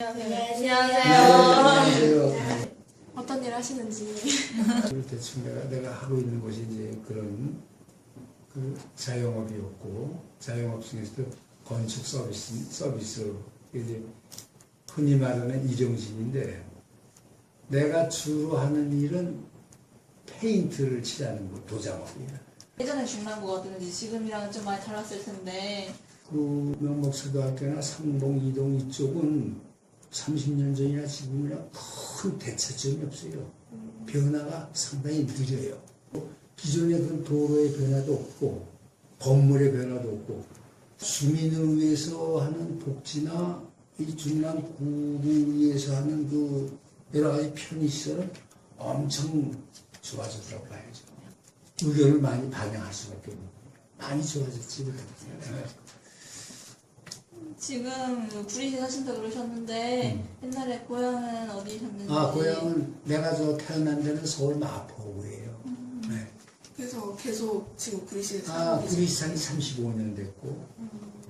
안녕하세요. 안녕하세요. 어떤 일 하시는지. 대충 내가, 내가 하고 있는 곳이 이제 그런 그 자영업이었고 자영업 중에서도 건축 서비스 서비스 이제 흔히 말하는 일용직인데 내가 주로 하는 일은 페인트를 칠하는 거 도장업이야. 예전에 중랑구가 어땠는지 지금이랑은 좀 많이 달랐을 텐데 그 명목초등학교나 상봉 이동 이쪽은 30년 전이나 지금이랑 큰 대차점이 없어요. 변화가 상당히 느려요. 기존의 그 도로의 변화도 없고 건물의 변화도 없고 주민을 위해서 하는 복지나 이 중남 구를 위해서 하는 그 여러 가지 편의시설은 엄청 좋아졌다고 봐야죠. 의견을 많이 반영할 수밖에 거예요. 많이 좋아졌지. 그래. 지금 구리시 사신다 그러셨는데 옛날에 고향은 어디셨는지 아, 고향은 내가 저 태어난 데는 서울 마포구예요. 네. 그래서 계속 지금 구리시에 아, 살고 계세요. 구리산이 35년 됐고,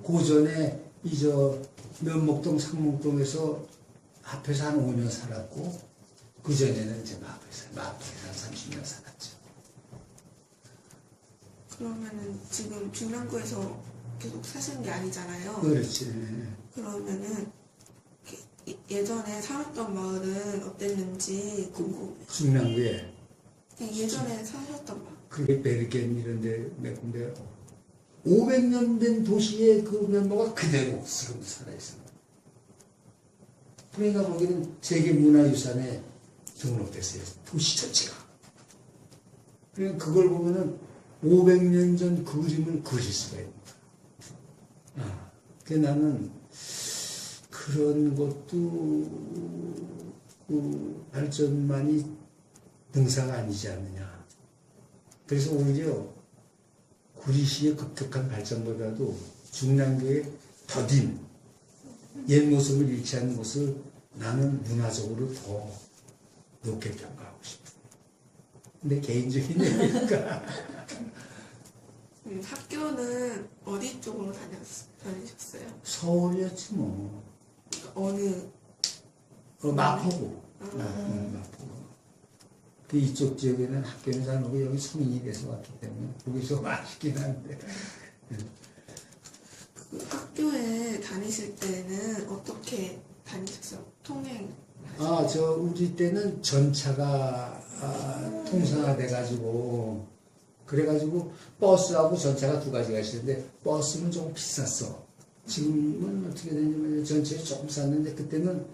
그 전에 이 저 면목동, 상목동에서 합해서 한 5년 살았고, 그 전에는 이제 마포에서, 마포에서 한 30년 살았죠. 그러면은 지금 중랑구에서 계속 사시는 게 아니잖아요. 그렇지. 그러면은 예- 예전에 살았던 마을은 어땠는지 궁금해요. 중랑구에, 그냥 예전에 사셨던 마을. 그게 베르겐 이런 데 몇 군데, 500년 된 도시의 그 면모가 그대로 지금 살아있어. 그러니까 거기는 세계문화유산에 등록됐어요. 도시 자체가. 그러니까 그걸 보면은 500년 전 그림을 그릴 수가 있는 그 나는 그런 것도 그 발전만이 등사가 아니지 않느냐. 그래서 오히려 구리시의 급격한 발전보다도 중랑교의 더딘 옛 모습을 잃지 않는 것을 나는 문화적으로 더 높게 평가하고 싶어. 근데 개인적인 얘기니까 음, 학교는 어디 쪽으로 다녔, 다니셨어요? 서울이었지 뭐. 어느 어, 마포구. 아, 음, 마포구. 그 이쪽 지역에는 학교는 잘 오고 여기 성인이 돼서 왔기 때문에 거기서 맛있긴 한데. 그 학교에 다니실 때는 어떻게 다니셨어요? 통행 아, 저 우리 때는 전차가 아, 통상화돼가지고 그래가지고 버스하고 전차가 두 가지가 있었는데 버스는 조금 비쌌어. 지금은 어떻게 되냐면 전차에 조금 쌌는데 그때는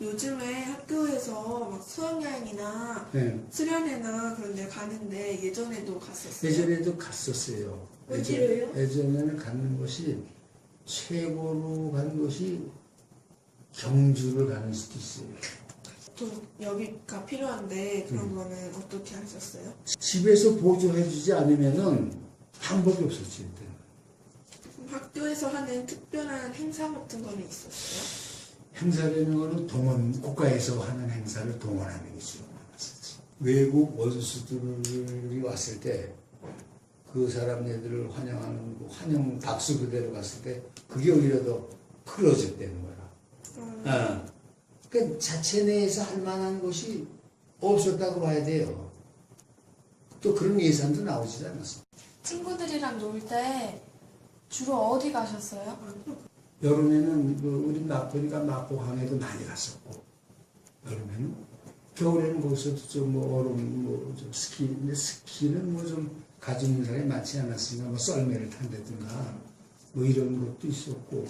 요즘에 학교에서 막 수학여행이나 예, 수련회나 그런 데 가는데 예전에도 갔었어요? 예전에도 갔었어요. 어디로요? 예전- 예전에는 가는 것이 최고로 간 것이 경주를 가는 수도 있어요. 좀 여기가 필요한데 음. 그런 거는 어떻게 하셨어요? 집에서 보조해주지 않으면은 방법이 없었지 그때는. 그럼 학교에서 하는 특별한 행사 같은 거는 있었어요? 행사라는 거는 동원, 국가에서 하는 행사를 동원하는 게 주로 많았었지. 외국 원수들이 왔을 때, 그 사람네들을 환영하는, 그 환영 박수 그대로 갔을 때, 그게 오히려 더 풀어졌다는 거야. 음, 어. 그러니까 자체 내에서 할 만한 것이 없었다고 봐야 돼요. 또 그런 예산도 나오지 않았어. 친구들이랑 놀 때 주로 어디 가셨어요? 여름에는 그 우리 마포니까 마포항에도 많이 갔었고 여름에는 겨울에는 거기서도 좀뭐 얼음 뭐좀 스키 근데 스키는 뭐 좀 가지고 있는 사람이 많지 않았으니까 뭐 썰매를 탄다든가 뭐 이런 것도 있었고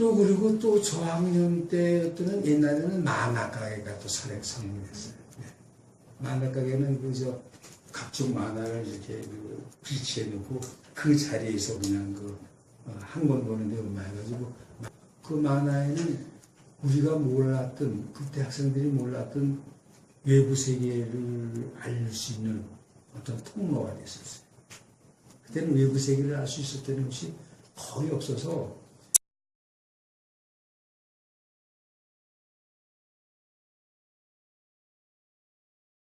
또 그리고 또 저학년 때였던 옛날에는 만화 가게가 또 살해 성공했어요. 네. 만화 가게는 그저 각종 만화를 이렇게 그 비치해 놓고 그 자리에서 그냥 그 한 권 보는데 얼마 해가지고 그 만화에는 우리가 몰랐던 그때 학생들이 몰랐던 외부 세계를 알수 있는 어떤 통로가 됐었어요. 그때는 외부 세계를 알 수 있었다는 것이 거의 없어서